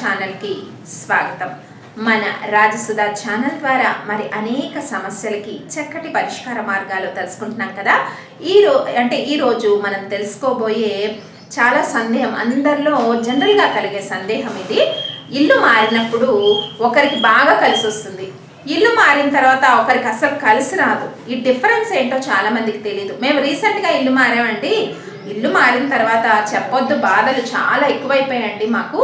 ఛానల్కి స్వాగతం. మన రాజసుధా ఛానల్ ద్వారా మరి అనేక సమస్యలకి చక్కటి పరిష్కార మార్గాలు తెలుసుకుంటున్నాం కదా. ఈ రో అంటే ఈరోజు మనం తెలుసుకోబోయే చాలా సందేహం అందరిలో జనరల్గా కలిగే సందేహం ఇది. ఇల్లు మారినప్పుడు ఒకరికి బాగా కలిసి వస్తుంది. ఇల్లు మారిన తర్వాత ఒకరికి అసలు కలిసి రాదు. ఈ డిఫరెన్స్ ఏంటో చాలా మందికి తెలియదు మేము రీసెంట్గా ఇల్లు మారామండి. ఇల్లు మారిన తర్వాత చెప్పొద్దు బాధలు చాలా ఎక్కువైపోయాయండి మాకు.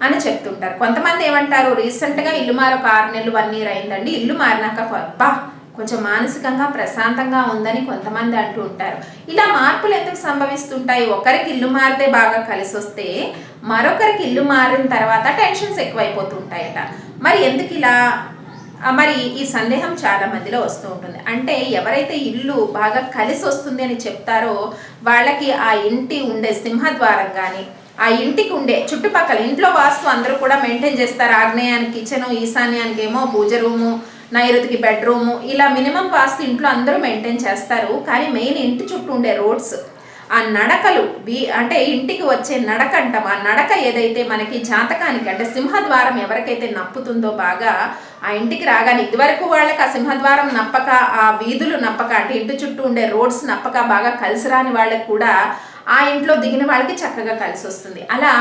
అని చెప్తుంటారు. కొంతమంది ఏమంటారు రీసెంట్గా ఇల్లు మారి ఒక ఆరు నెలలు వన్ ఇయర్ అయిందండి. ఇల్లు మారినాక అబ్బా! కొంచెం మానసికంగా ప్రశాంతంగా ఉందని కొంతమంది అంటూ ఉంటారు. ఇలా మార్పులు ఎందుకు సంభవిస్తుంటాయి? ఒకరికి ఇల్లు మారితే బాగా కలిసి వస్తే మరొకరికి ఇల్లు మారిన తర్వాత టెన్షన్స్ ఎక్కువైపోతుంటాయట. మరి ఎందుకు ఇలా? మరి ఈ సందేహం చాలా మందిలో వస్తూ ఉంటుంది. అంటే ఎవరైతే ఇల్లు బాగా కలిసి వస్తుంది అని చెప్తారో వాళ్ళకి ఆ ఇంటి ఉండే సింహద్వారం కానీ ఆ ఇంటికి ఉండే చుట్టుపక్కల ఇంట్లో వాస్తు అందరూ కూడా మెయింటైన్ చేస్తారు. ఆగ్నేయానికి కిచెను ఈశాన్యానికి ఏమో పూజ రూము నైరుతికి బెడ్రూము ఇలా మినిమం వాస్తు ఇంట్లో అందరూ మెయింటైన్ చేస్తారు. కానీ మెయిన్ ఇంటి చుట్టూ ఉండే రోడ్స్ ఆ నడకలు బీ అంటే ఇంటికి వచ్చే నడక అంటాం ఆ నడక ఏదైతే మనకి జాతకానికి అంటే సింహద్వారం ఎవరికైతే నప్పుతుందో బాగా ఆ ఇంటికి రాగానే ఇదివరకు వాళ్ళకి ఆ సింహద్వారం నప్పక ఆ వీధులు నప్పక అంటే ఇంటి చుట్టూ ఉండే రోడ్స్ నప్పక బాగా కలిసి రాని వాళ్ళకి కూడా ఆ ఇంట్లో దిగిన వాళ్ళకి చక్కగా కలిసి వస్తుంది. అలా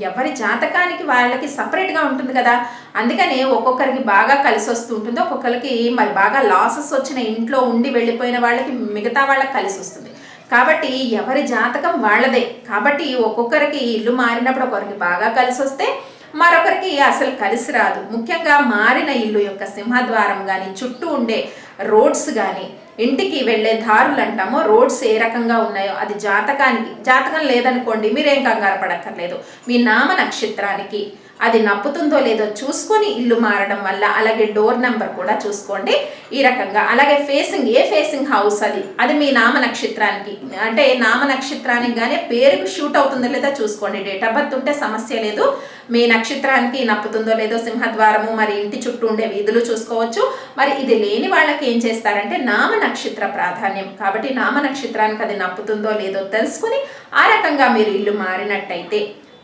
ఎవరి జాతకానికి వాళ్ళకి సపరేట్గా ఉంటుంది కదా? అందుకనే ఒక్కొక్కరికి బాగా కలిసి వస్తూ ఉంటుంది. ఒక్కొక్కరికి మరి బాగా లాసెస్ వచ్చిన ఇంట్లో ఉండి వెళ్ళిపోయిన వాళ్ళకి మిగతా వాళ్ళకి కలిసి వస్తుంది. కాబట్టి ఎవరి జాతకం వాళ్ళదే. కాబట్టి ఒక్కొక్కరికి ఇల్లు మారినప్పుడు ఒకరికి బాగా కలిసి వస్తే మరొకరికి అసలు కలిసి రాదు. ముఖ్యంగా మారిన ఇల్లు యొక్క సింహద్వారం కానీ చుట్టూ ఉండే రోడ్స్ కానీ ఇంటికి వెళ్ళే దారులు అంటామో రోడ్స్ ఏ రకంగా ఉన్నాయో అది జాతకానికి జాతకం లేదనుకోండి మీరేం కంగారు పడక్కర్లేదు. మీ నామ నక్షత్రానికి అది నప్పుతుందో లేదో చూసుకొని ఇల్లు మారడం వల్ల అలాగే డోర్ నెంబర్ కూడా చూసుకోండి ఈ రకంగా. అలాగే ఫేసింగ్ ఏ ఫేసింగ్ హౌస్ అది? అది మీ నామ నక్షత్రానికి అంటే నామ నక్షత్రానికి కానీ పేరుకు షూట్ అవుతుందో లేదో చూసుకోండి. డేట్ ఆఫ్ బర్త్ ఉంటే సమస్య లేదు. మీ నక్షత్రానికి నప్పుతుందో లేదో సింహద్వారము మరి ఇంటి చుట్టూ ఉండే వీధులు చూసుకోవచ్చు. మరి ఇది లేని వాళ్ళకి ఏం చేస్తారంటే నామ నక్షత్ర ప్రాధాన్యం. కాబట్టి నామ నక్షత్రానికి అది నప్పుతుందో లేదో తెలుసుకుని ఆ రకంగా మీరు ఇల్లు మారినట్టయితే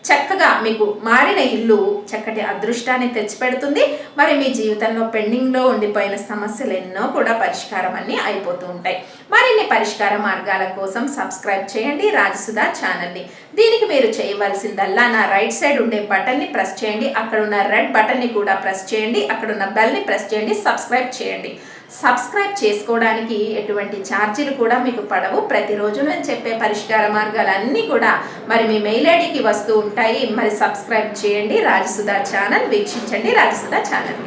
చక్కగా మీకు మారిన ఇల్లు చక్కటి అదృష్టాన్ని తెచ్చిపెడుతుంది. మరి మీ జీవితంలో పెండింగ్లో ఉండిపోయిన సమస్యలు ఎన్నో కూడా పరిష్కారం అన్నీ అయిపోతూ ఉంటాయి. మరిన్ని పరిష్కార మార్గాల కోసం సబ్స్క్రైబ్ చేయండి. రాజసుధా ఛానల్ని. దీనికి మీరు చేయవలసిందల్లా నా రైట్ సైడ్ ఉండే బటన్ని ప్రెస్ చేయండి. అక్కడ ఉన్న రెడ్ బటన్ని కూడా ప్రెస్ చేయండి. అక్కడ ఉన్న బెల్ని ప్రెస్ చేయండి. సబ్స్క్రైబ్ చేయండి. సబ్స్క్రైబ్ చేసుకోవడానికి ఎటువంటి ఛార్జీలు కూడా మీకు పడవు. ప్రతిరోజు నేను చెప్పే పరిష్కార మార్గాలన్నీ కూడా మరి మీ మెయిల్ ఐడికి వస్తూ ఉంటాయి. మరి సబ్స్క్రైబ్ చేయండి. రాజసుధా ఛానల్ వీక్షించండి. రాజసుధా ఛానల్